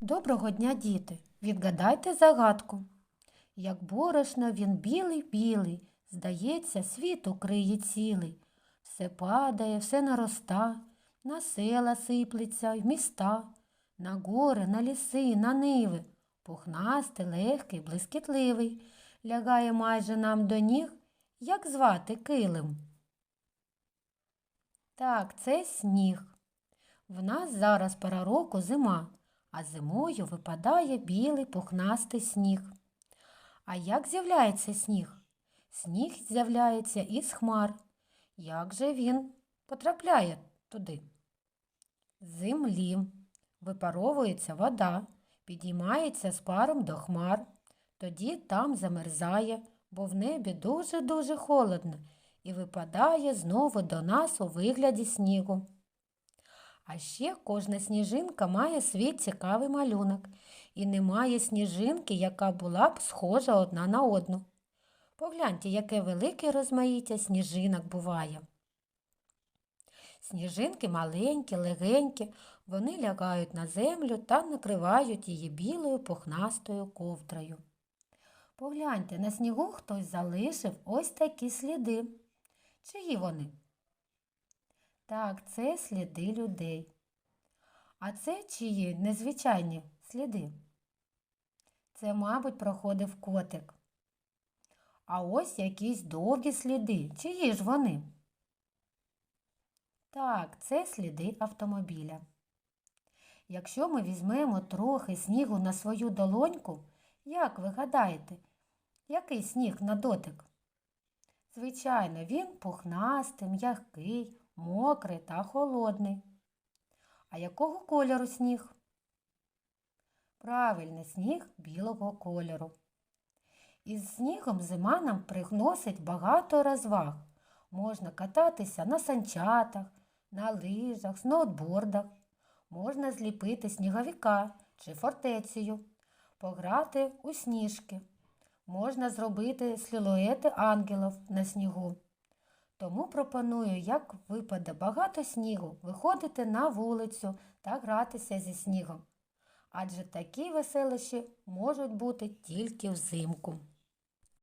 Доброго дня, діти! Відгадайте загадку. Як борошно він білий-білий, здається, світ укриє цілий. Все падає, все нароста, на села сиплеться, в міста, на гори, на ліси, на ниви. Пухнастий, легкий, блискітливий, лягає майже нам до ніг, як звати килим. Так, це сніг. В нас зараз пора року зима, а зимою випадає білий пухнастий сніг. А як з'являється сніг? Сніг з'являється із хмар. Як же він потрапляє туди? Землі випаровується вода, підіймається з паром до хмар. Тоді там замерзає, бо в небі дуже-дуже холодно і випадає знову до нас у вигляді снігу. А ще кожна сніжинка має свій цікавий малюнок, і немає сніжинки, яка була б схожа одна на одну. Погляньте, яке велике розмаїття сніжинок буває. Сніжинки маленькі, легенькі, вони лягають на землю та накривають її білою пухнастою ковдрою. Погляньте, на снігу хтось залишив ось такі сліди. Чиї вони? Так, це сліди людей. А це чиї незвичайні сліди? Це, мабуть, проходив котик. А ось якісь довгі сліди. Чиї ж вони? Так, це сліди автомобіля. Якщо ми візьмемо трохи снігу на свою долоньку, як ви гадаєте, який сніг на дотик? Звичайно, він пухнастий, м'який, мокрий та холодний. А якого кольору сніг? Правильно, сніг білого кольору. Із снігом зима нам приносить багато розваг. Можна кататися на санчатах, на лижах, сноутбордах. Можна зліпити сніговика чи фортецею, пограти у сніжки. Можна зробити силуети ангелів на снігу. Тому пропоную, як випаде багато снігу, виходити на вулицю та гратися зі снігом. Адже такі веселищі можуть бути тільки взимку.